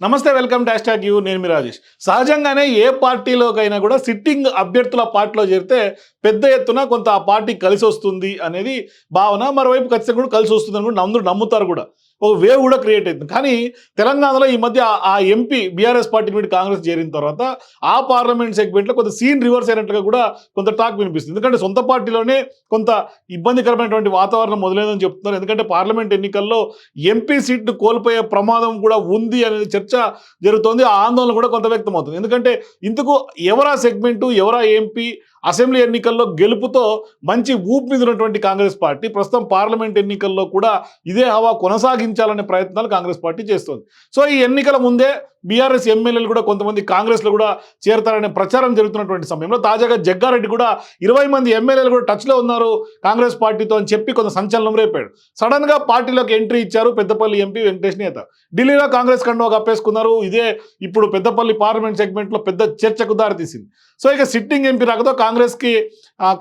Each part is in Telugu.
నమస్తే వెల్కమ్ టు హ్యాష్ యూ. నేను మీ రాజేష్. సహజంగానే ఏ పార్టీలోకైనా కూడా సిట్టింగ్ అభ్యర్థుల పార్టీలో చేరితే పెద్ద ఎత్తున కొంత ఆ పార్టీ కలిసి వస్తుంది అనేది భావన. మరోవైపు ఖచ్చితంగా కూడా కలిసి వస్తుంది అని కూడా అందరూ నమ్ముతారు కూడా. ఒక వేవ్ కూడా క్రియేట్ అవుతుంది కానీ తెలంగాణలో ఈ మధ్య ఆ- ఎంపీ బీఆర్ఎస్ పార్టీ నుండి కాంగ్రెస్ చేరిన తర్వాత ఆ పార్లమెంట్ సెగ్మెంట్లో కొంత సీన్ రివర్స్ అయినట్టుగా కూడా కొంత టాక్ వినిపిస్తుంది. ఎందుకంటే సొంత పార్టీలోనే కొంత ఇబ్బందికరమైనటువంటి వాతావరణం మొదలైందని చెప్తున్నారు. ఎందుకంటే పార్లమెంట్ ఎన్నికల్లో ఎంపీ సీట్లు కోల్పోయే ప్రమాదం కూడా ఉంది అనేది చర్చ జరుగుతోంది. ఆ ఆందోళన కూడా కొంత వ్యక్తమవుతుంది. ఎందుకంటే ఇందుకు ఎవరా సెగ్మెంటు ఎవరా ఎంపీ అసెంబ్లీ ఎన్నికల్లో గెలుపుతో మంచి ఊపు మీద ఉన్నటువంటి కాంగ్రెస్ పార్టీ ప్రస్తుతం పార్లమెంట్ ఎన్నికల్లో కూడా ఇదే హవా కొనసాగించాలనే ప్రయత్నాలు కాంగ్రెస్ పార్టీ చేస్తోంది. సో ఈ ఎన్నికల ముందే బీఆర్ఎస్ ఎమ్మెల్యేలు కూడా కొంతమంది కాంగ్రెస్లో కూడా చేరతారనే ప్రచారం జరుగుతున్నటువంటి సమయంలో తాజాగా జగ్గారెడ్డి కూడా ఇరవై మంది ఎమ్మెల్యేలు కూడా టచ్లో ఉన్నారు కాంగ్రెస్ పార్టీతో అని చెప్పి కొంత సంచలనం రేపాడు. సడన్గా పార్టీలోకి ఎంట్రీ ఇచ్చారు పెద్దపల్లి ఎంపీ వెంకటేష్ నేత. ఢిల్లీలో కాంగ్రెస్ కండువా కప్పేసుకున్నారు. ఇదే ఇప్పుడు పెద్దపల్లి పార్లమెంట్ సెగ్మెంట్లో పెద్ద చర్చకు దారితీసింది. సో ఇక సిట్టింగ్ ఎంపీ రాకతో కాంగ్రెస్కి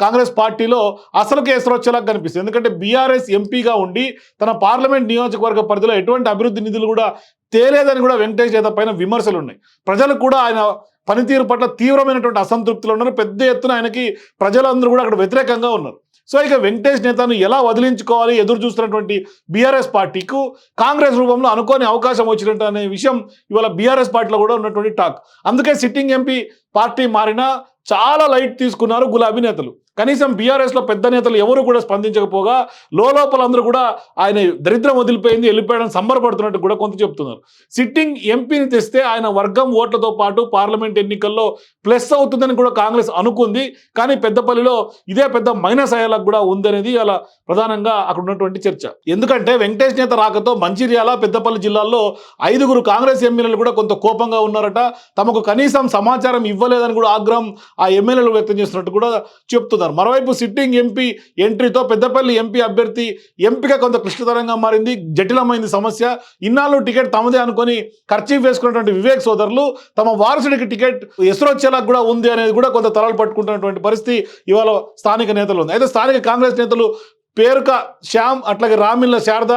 కాంగ్రెస్ పార్టీలో అసలు కేసులు వచ్చేలాగా కనిపిస్తుంది. ఎందుకంటే బీఆర్ఎస్ ఎంపీగా ఉండి తన పార్లమెంట్ నియోజకవర్గ పరిధిలో ఎటువంటి అభివృద్ధి నిధులు కూడా తేలేదని కూడా వెంకటేష్ నేత పైన విమర్శలు ఉన్నాయి ప్రజలు కూడా ఆయన పనితీరు పట్ల తీవ్రమైనటువంటి అసంతృప్తిలో ఉన్నారు. పెద్ద ఎత్తున ఆయనకి ప్రజలందరూ కూడా అక్కడ వ్యతిరేకంగా ఉన్నారు. సో ఇక వెంకటేష్ నేతను ఎలా వదిలించుకోవాలి? ఎదురు చూస్తున్నటువంటి బీఆర్ఎస్ పార్టీకు కాంగ్రెస్ రూపంలో అనుకోని అవకాశం వచ్చినట్టు అనే విషయం ఇవాళ బీఆర్ఎస్ పార్టీలో కూడా ఉన్నటువంటి టాక్. అందుకే సిట్టింగ్ ఎంపీ పార్టీ మారినా చాలా లైట్ తీసుకున్నారు గులాబీ నేతలు. కనీసం బీఆర్ఎస్లో పెద్ద నేతలు ఎవరు కూడా స్పందించకపోగా లోపల అందరూ కూడా ఆయన దరిద్రం వదిలిపోయింది వెళ్ళిపోయాడని సంబరపడుతున్నట్టు కూడా కొంత చెప్తున్నారు. సిట్టింగ్ ఎంపీని తెస్తే ఆయన వర్గం ఓట్లతో పాటు పార్లమెంట్ ఎన్నికల్లో ప్లస్ అవుతుందని కూడా కాంగ్రెస్ అనుకుంది. కానీ పెద్దపల్లిలో ఇదే పెద్ద మైనస్ అయ్యేలా కూడా ఉందనేది అలా ప్రధానంగా అక్కడ ఉన్నటువంటి చర్చ. ఎందుకంటే వెంకటేష్ నేత రాకతో మంచిర్యాల పెద్దపల్లి జిల్లాల్లో ఐదుగురు కాంగ్రెస్ ఎమ్మెల్యేలు కూడా కొంత కోపంగా ఉన్నారట. తమకు కనీసం సమాచారం ఇవ్వలేదని కూడా ఆగ్రహం ఆ ఎమ్మెల్యేలు వ్యక్తం చేస్తున్నట్టు కూడా చెప్తున్నారు. మరోవైపు సిట్టింగ్ ఎంపీ ఎంట్రీతో పెద్దపల్లి ఎంపీ అభ్యర్థి ఎంపిక కొంత క్లిష్టతరంగా మారింది. జటిలమైంది సమస్య. ఇన్నాళ్ళు టికెట్ తమదే అనుకొని ఖర్చీ వేసుకున్నటువంటి వివేక్ సోదరులు తమ వారసుడికి టికెట్ ఎసురొచ్చేలా కూడా ఉంది అనేది కూడా కొంత తలలు పట్టుకుంటున్నటువంటి పరిస్థితి ఇవాళ స్థానిక నేతలు ఉంది. అయితే స్థానిక కాంగ్రెస్ నేతలు పేరుక శ్యామ్ అట్లాగే రామిల్ల శారద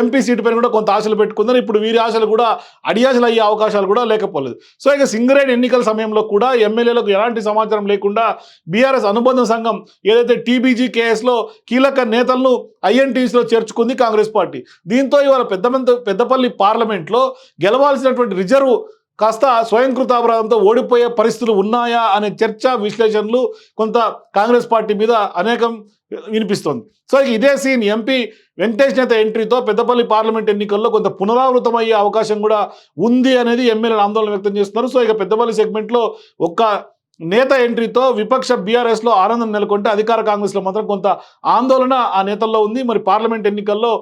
ఎంపీ సీటు పైన కూడా కొంత ఆశలు పెట్టుకుందని ఇప్పుడు వీరి ఆశలు కూడా అడియాశలు అయ్యే అవకాశాలు కూడా లేకపోలేదు. సో ఇక సింగరేణి ఎన్నికల సమయంలో కూడా ఎమ్మెల్యేలకు ఎలాంటి సమాచారం లేకుండా బీఆర్ఎస్ అనుబంధ సంఘం ఏదైతే టీబీజీ కేఎస్లో కీలక నేతలను ఐఎన్టీసీలో చేర్చుకుంది కాంగ్రెస్ పార్టీ. దీంతో ఇవాళ పెద్ద పెద్దపల్లి పార్లమెంట్లో గెలవాల్సినటువంటి రిజర్వ్ కాస్త స్వయంకృతాపరాధంతో ఓడిపోయే పరిస్థితులు ఉన్నాయా అనే చర్చ విశ్లేషణలు కొంత కాంగ్రెస్ పార్టీ మీద అనేకం వినిపిస్తోంది. సో ఇక ఇదే సీన్ ఎంపీ వెంకటేష్ నేత ఎంట్రీతో పెద్దపల్లి పార్లమెంట్ ఎన్నికల్లో కొంత పునరావృతం అయ్యే అవకాశం కూడా ఉంది అనేది ఎమ్మెల్యేలు ఆందోళన వ్యక్తం చేస్తున్నారు. సో ఇక పెద్దపల్లి సెగ్మెంట్లో ఒక్క నేత ఎంట్రీతో విపక్ష బీఆర్ఎస్లో ఆనందం నెలకొంటే అధికార కాంగ్రెస్లో మాత్రం కొంత ఆందోళన ఆ నేతల్లో ఉంది. మరి పార్లమెంట్ ఎన్నికల్లో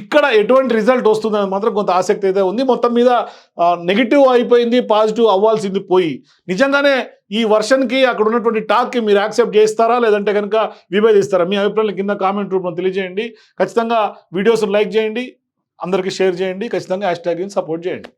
ఇక్కడ ఎటువంటి రిజల్ట్ వస్తుందని మాత్రం కొంత ఆసక్తి అయితే ఉంది. మొత్తం మీద నెగిటివ్ అయిపోయింది పాజిటివ్ అవ్వాల్సింది పోయి. నిజంగానే ఈ వర్షన్కి అక్కడ ఉన్నటువంటి టాక్కి మీరు యాక్సెప్ట్ చేస్తారా? లేదంటే కనుక విభేదిస్తారా? మీ అభిప్రాయాలు కింద కామెంట్ రూపంలో తెలియజేయండి. ఖచ్చితంగా వీడియోస్ లైక్ చేయండి. అందరికీ షేర్ చేయండి. ఖచ్చితంగా హ్యాష్ ట్యాగ్ సపోర్ట్ చేయండి.